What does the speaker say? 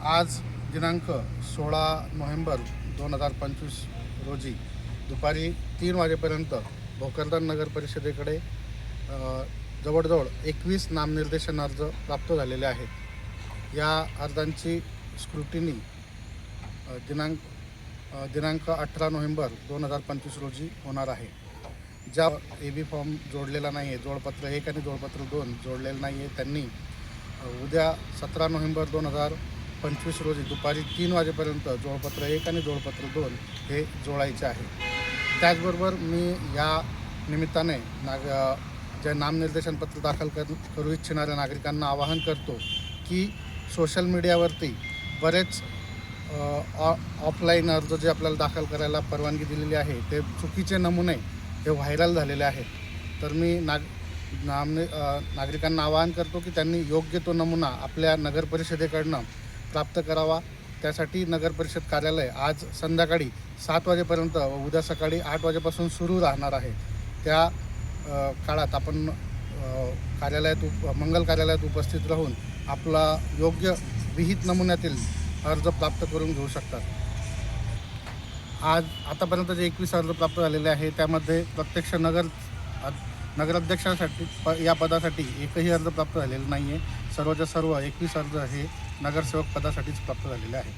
आज दिनांक सोळा नोव्हेंबर दोन हजार पंचवीस रोजी दुपारी तीन वाजेपर्यंत भोकरदन नगर परिषदेकडे जवळजवळ एकवीस नामनिर्देशन अर्ज प्राप्त झालेले आहेत. या अर्जांची स्क्रुटिनी दिनांक दिनांक अठरा नोव्हेंबर दोन हजार पंचवीस रोजी होणार आहे. ज्या ए बी फॉर्म जोडलेला नाही आहे जोडपत्र एक आणि जोडपत्र दोन जोडलेलं नाही आहे त्यांनी उद्या सतरा नोव्हेंबर दोन हजार पंचवीस रोजी दुपारी तीन वाजेपर्यंत जोडपत्र एक आणि जोडपत्र दोन हे जोडायचे आहे. त्याचबरोबर मी या निमित्ताने नाग जे नामनिर्देशनपत्र दाखल कर करू इच्छिणाऱ्या नागरिकांना आवाहन करतो की सोशल मीडियावरती बरेच ऑ ऑफलाईन अर्ज जे आपल्याला दाखल करायला परवानगी दिलेली आहे ते चुकीचे नमुने हे व्हायरल झालेले आहेत. तर मी नाग नामने नागरिकांना आवाहन करतो की त्यांनी योग्य तो नमुना आपल्या नगरपरिषदेकडनं प्राप्त करावा. त्यासाठी नगर परिषद कार्यालय आज संध्याकाळी सात वाजेपर्यंत व उद्या सकाळी आठ वाजेपासून सुरू राहणार आहे. त्या काळात आपण कार्यालयात उप मंगल कार्यालयात उपस्थित राहून आपला योग्य विहित नमुन्यातील अर्ज प्राप्त करून घेऊ शकतात आज आतापर्यंत जे एकवीस अर्ज प्राप्त झालेले आहे त्यामध्ये प्रत्यक्ष नगर नगराध्यक्षासाठी प या पदासाठी एकही अर्ज प्राप्त झालेला नाही आहे सर्वच्या सर्व एकवीस अर्ज हे नगरसेवक पदासाठीच प्राप्त झालेले आहे